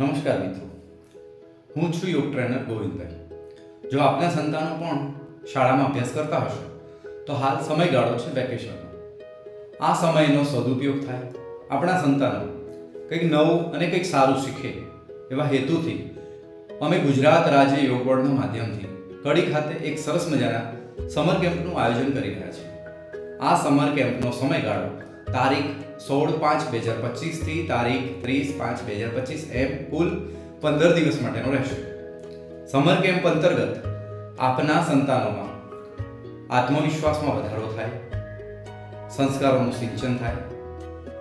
નમસ્કાર મિત્રો. હું છું યોગ ટ્રેનર ગોવિંદભાઈ. જો આપના સંતાનો પણ શાળામાં અભ્યાસ કરતા હશે, તો હાલ સમયગાળો છે વેકેશનનો આ સમયનો સદુપયોગ થાય. આપણા સંતાનો કંઈક નવું અને કંઈક સારું શીખે એવા હેતુથી અમે ગુજરાત રાજ્ય યોગ બોર્ડના માધ્યમથી કડી ખાતે એક સરસ મજાના સમર કેમ્પનું આયોજન કરી રહ્યા છીએ. આ સમર કેમ્પનો સમયગાળો તારીખ સોળ પાંચ બે હજાર પચીસથી તારીખ ત્રીસ પાંચ બે હજાર પચીસ એમ કુલ પંદર દિવસ માટેનો રહેશે. સમર કેમ્પ અંતર્ગત આપના સંતાનોમાં આત્મવિશ્વાસમાં વધારો થાય, સંસ્કારોનું સિંચન થાય,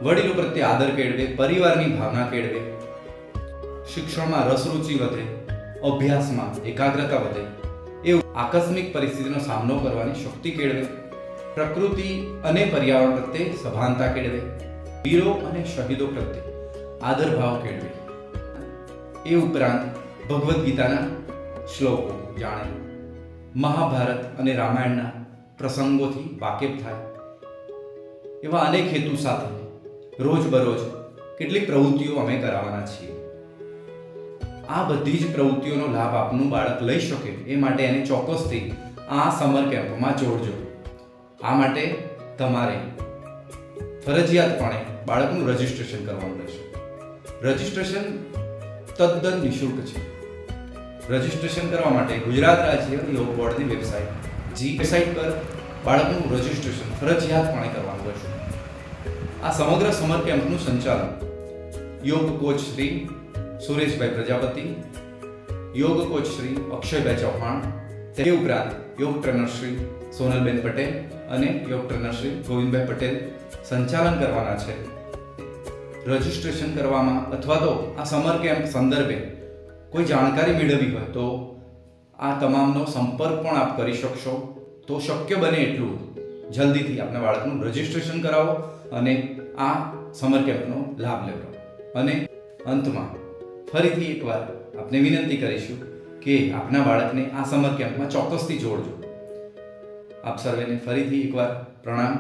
વડીલો પ્રત્યે આદર કેળવે, પરિવારની ભાવના કેળવે, શિક્ષણમાં રસરૂચિ વધે, અભ્યાસમાં એકાગ્રતા વધે, એવું આકસ્મિક પરિસ્થિતિનો સામનો કરવાની શક્તિ કેળવે. પ્રકૃતિ અને પર્યાવરણ પ્રત્યે સભાનતા કેળવે, વીરો અને શહીદો પ્રત્યે આદરભાવ કેળવે. એ ઉપરાંત ભગવદ્ ગીતાના શ્લોકો જાણે. મહાભારત અને રામાયણના પ્રસંગોથી વાકેફ થાય. એવા અનેક હેતુ સાથે રોજબરોજ કેટલીક પ્રવૃત્તિઓ અમે કરાવવાના છીએ. આ બધી જ પ્રવૃત્તિઓનો લાભ આપનું બાળક લઈ શકે એ માટે એને ચોક્કસથી આ સમર કેમ્પમાં જોડજો. આ માટે તમારે ફરજિયાતપણે બાળકનું રજિસ્ટ્રેશન કરવાનું રહેશે. રજિસ્ટ્રેશન તદ્દન નિઃશુલ્ક છે. રજિસ્ટ્રેશન કરવા માટે ગુજરાત રાજ્ય યોગ બોર્ડની વેબસાઇટ જી વેબસાઇટ પર બાળકનું રજિસ્ટ્રેશન ફરજિયાતપણે કરવાનું રહેશે. આ સમગ્ર સમર કેમ્પનું સંચાલન યોગ કોચ શ્રી સુરેશભાઈ પ્રજાપતિ, યોગ કોચ શ્રી અક્ષયભાઈ ચૌહાણ તે ઉપરાંત યોગ ટ્રેનર શ્રી સોનલબેન પટેલ અને યોગ ટ્રેનર શ્રી ગોવિંદભાઈ પટેલ સંચાલન કરવાના છે. રજીસ્ટ્રેશન કરવામાં અથવા તો આ સમર કેમ્પ સંદર્ભે કોઈ જાણકારી મેળવવી હોય તો આ તમામનો સંપર્ક પણ આપ કરી શકશો. તો શક્ય બને એટલું જલ્દીથી આપના બાળકનું રજીસ્ટ્રેશન કરાવો અને આ સમર કેમ્પનો લાભ લેવો. અને અંતમાં ફરીથી એકવાર આપને વિનંતી કરીશું કે આપના બાળકને આ સમર કેમ્પમાં ચોક્કસથી જોડજો. આપ સર્વેને ફરીથી એકવાર પ્રણામ.